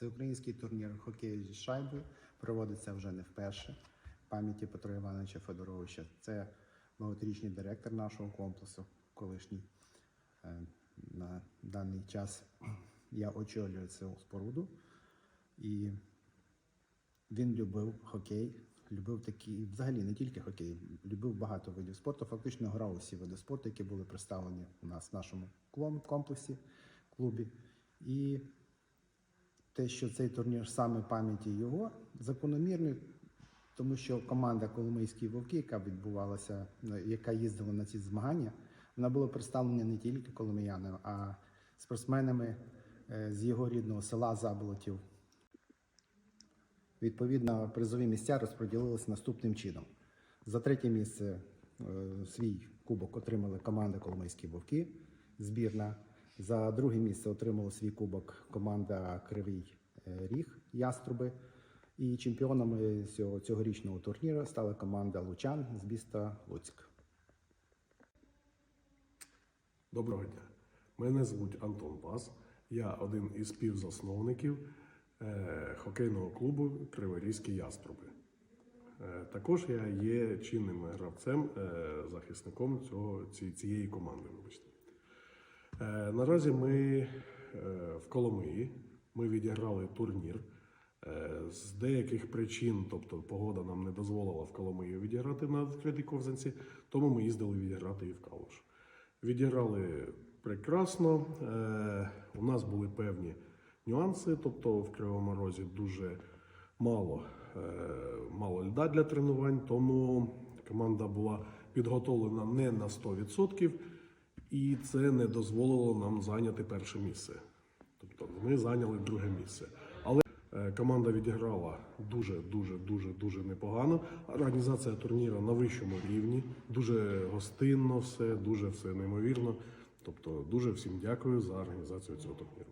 Всеукраїнський турнір хокею зі шайбою проводиться вже не вперше. В пам'яті Петра Івановича Федоровича. Це багаторічний директор нашого комплексу, колишній. Е, На даний час я очолюю цю споруду. І він любив хокей, любив такі, взагалі не тільки хокей, любив багато видів спорту. Фактично грав усі види спорту, які були представлені у нас в нашому комплексі, клубі. І те, що цей турнір саме пам'яті його, закономірний, тому що команда Коломийські вовки, яка відбувалася, яка їздила на ці змагання, вона була представлена не тільки коломиянами, а спортсменами е, з його рідного села Заболотів. Відповідно, призові місця розподілилися наступним чином. За третє місце е, свій кубок отримали команда Коломийські вовки, збірна. За друге місце отримала свій кубок команда Кривий е, Ріг Яструби. І чемпіонами цього цьогорічного турніру стала команда Лучан з міста Луцьк. Доброго дня. Мене звуть Антон Пас. Я один із співзасновників е, хокейного клубу Криворізькі Яструби. Е, також я є чинним гравцем, захисником цього, цієї команди. Вибачте. Е, наразі ми е, в Коломиї. Ми відіграли турнір. Е, З деяких причин, тобто погода нам не дозволила в Коломиї відіграти на відкритій ковзанці, тому ми їздили відіграти і в Калуш. Відіграли прекрасно. У нас були певні нюанси, тобто в Кривому Розі дуже мало, мало льда для тренувань, тому команда була підготовлена не на 100%, і це не дозволило нам зайняти перше місце. Тобто ми зайняли друге місце. Але е, команда відіграла дуже, дуже, дуже, дуже непогано. Організація турніру на вищому рівні, дуже гостинно, все, дуже все неймовірно. Тобто, дуже всім дякую за організацію цього турніру.